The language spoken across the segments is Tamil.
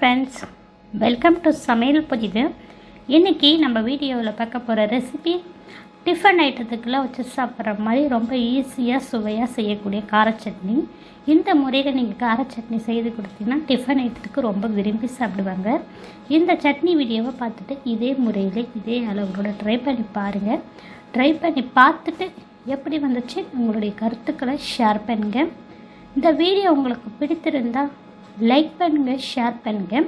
ஃப்ரெண்ட்ஸ் வெல்கம் டு சமையல் புதிது. இன்றைக்கி நம்ம வீடியோவில் பார்க்க போகிற ரெசிபி டிஃபன் ஐட்டத்துக்குலாம் வச்சு சாப்பிட்ற மாதிரி ரொம்ப ஈஸியாக சுவையாக செய்யக்கூடிய கார சட்னி. இந்த முறையில் நீங்கள் கார சட்னி செய்து கொடுத்தீங்கன்னா டிஃபன் ஐட்டத்துக்கு ரொம்ப விரும்பி சாப்பிடுவாங்க. இந்த சட்னி வீடியோவை பார்த்துட்டு இதே முறையில் இதே அளவுகளோட ட்ரை பண்ணி பாருங்கள் ட்ரை பண்ணி பார்த்துட்டு எப்படி வந்துச்சு? உங்களுடைய கருத்துக்களை ஷேர் பண்ணுங்கள் இந்த வீடியோ உங்களுக்கு பிடித்திருந்தால் லைக் பண்ணுங்கள் ஷேர் பண்ணுங்கள்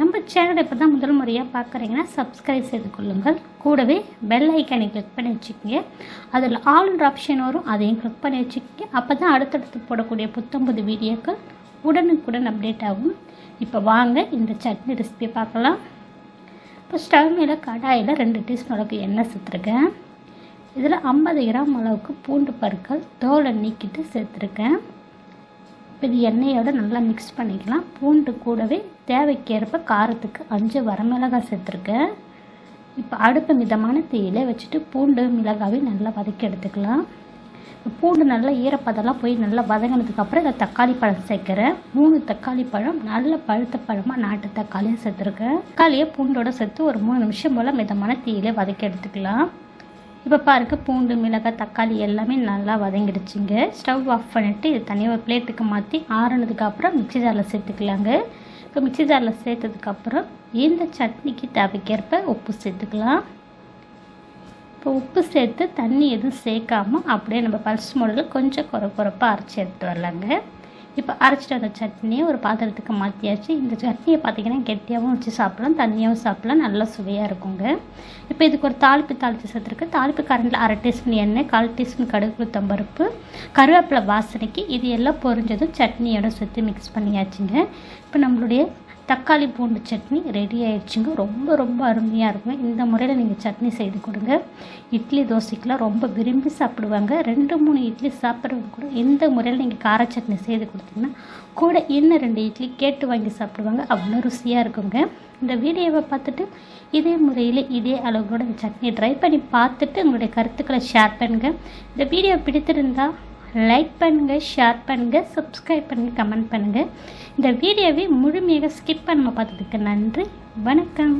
நம்ம சேனலை இப்போ தான் முதல் முறையாக பார்க்குறீங்கன்னா சப்ஸ்கிரைப் செய்து கொள்ளுங்கள். கூடவே பெல் ஐக்கனை கிளிக் பண்ணி வச்சுக்கோங்க. அதில் ஆல் ஆப்ஷன் வரும் அதையும் கிளிக் பண்ணி வச்சுக்கோங்க. அப்போ தான் அடுத்தடுத்து போடக்கூடிய புத்தம்பது வீடியோக்கள் உடனுக்குடன் அப்டேட் ஆகும். இப்போ வாங்க இந்த சட்னி ரெசிபி பார்க்கலாம். இப்போ ஸ்டவ் மேலே கடாயில் ரெண்டு டீஸ்பூன் அளவுக்கு எண்ணெய் சேர்த்துருக்கேன். இதில் ஐம்பது கிராம் அளவுக்கு பூண்டு பருக்கள் தோலை நீக்கிட்டு சேர்த்துருக்கேன். இது எண்ணெயோட நல்லா மிக்ஸ் பண்ணிக்கலாம். பூண்டு கூடவே தேவைக்கேற்ப காரத்துக்கு அஞ்சு வரமிளகாய் சேர்த்துருக்கேன். இப்போ அடுப்பு மிதமான தீயில வச்சுட்டு பூண்டு மிளகாவை நல்லா வதக்கி எடுத்துக்கலாம். பூண்டு நல்லா ஈரப்பதெல்லாம் போய் நல்லா வதங்கினதுக்கப்புறம் இதில் தக்காளி பழம் சேர்க்குறேன். மூணு தக்காளி பழம் நல்ல பழுத்த பழமாக நாட்டு தக்காளியும் சேர்த்துருக்கேன். தக்காளியை பூண்டோட சேர்த்து ஒரு மூணு நிமிஷம் போல் மிதமான தீயில வதக்கி எடுத்துக்கலாம். இப்போ பாருங்க பூண்டு மிளகாய் தக்காளி எல்லாமே நல்லா வதங்கிடுச்சுங்க. ஸ்டவ் ஆஃப் பண்ணிவிட்டு இது தனியாக ஒரு பிளேட்டுக்கு மாற்றி ஆறுனதுக்கப்புறம் மிக்சி ஜாரில் சேர்த்துக்கலாங்க. இப்போ மிக்சி ஜாரில் சேர்த்ததுக்கப்புறம் இந்த சட்னிக்கு தேவைக்கேற்ப உப்பு சேர்த்துக்கலாம். இப்போ உப்பு சேர்த்து தண்ணி எதுவும் சேர்க்காம அப்படியே நம்ம பல்ஸ் மோடில் கொஞ்சம் குறை குறைப்பாக அரைச்சி எடுத்து வரலாங்க. இப்போ அரைச்சிட்டு வந்த சட்னியை ஒரு பாத்திரத்துக்கு மாற்றியாச்சு இந்த சட்னியை பார்த்தீங்கன்னா கெட்டியாகவும் வச்சு சாப்பிடலாம் தண்ணியாகவும் சாப்பிடலாம். நல்லா சுவையாக இருக்குங்க. இப்போ இதுக்கு ஒரு தாளிப்பு தாளித்து சேர்த்துருக்கு. தாளிப்பு கரண்டில் அரை டீஸ்பூன் எண்ணெய் கால் டீஸ்பூன் கடுகு உளுத்தம்பருப்பு கருவேப்பிலை வாசனைக்கு இது எல்லாம் பொரிஞ்சதும் சட்னியோட சேர்த்து மிக்ஸ் பண்ணியாச்சுங்க. இப்போ நம்மளுடைய தக்காளி பூண்டு சட்னி ரெடி ஆயிடுச்சுங்க. ரொம்ப ரொம்ப அருமையாக இருக்கும் இந்த முறையில் நீங்கள் சட்னி செய்து கொடுங்க. இட்லி தோசைக்கெலாம் ரொம்ப விரும்பி சாப்பிடுவாங்க. ரெண்டு மூணு இட்லி சாப்பிட்றவங்க கூட இந்த முறையில் நீங்கள் கார சட்னி செய்து கொடுத்தீங்கன்னா கூட இன்னும் ரெண்டு இட்லி கேட்டு வாங்கி சாப்பிடுவாங்க. அவ்வளோ ருசியாக இருக்குங்க. இந்த வீடியோவை பார்த்துட்டு இதே முறையில் இதே அளவுகளோட இந்த ட்ரை பண்ணி பார்த்துட்டு உங்களுடைய கருத்துக்களை ஷேர் பண்ணுங்கள் இந்த வீடியோ பிடித்திருந்தால் லைக் பண்ணுங்கள் ஷேர் பண்ணுங்கள் சப்ஸ்கிரைப் பண்ணுங்கள் கமெண்ட் பண்ணுங்கள் இந்த வீடியோவை முழுமையாக ஸ்கிப் பண்ணாமல் பார்த்ததுக்கு நன்றி. வணக்கம்.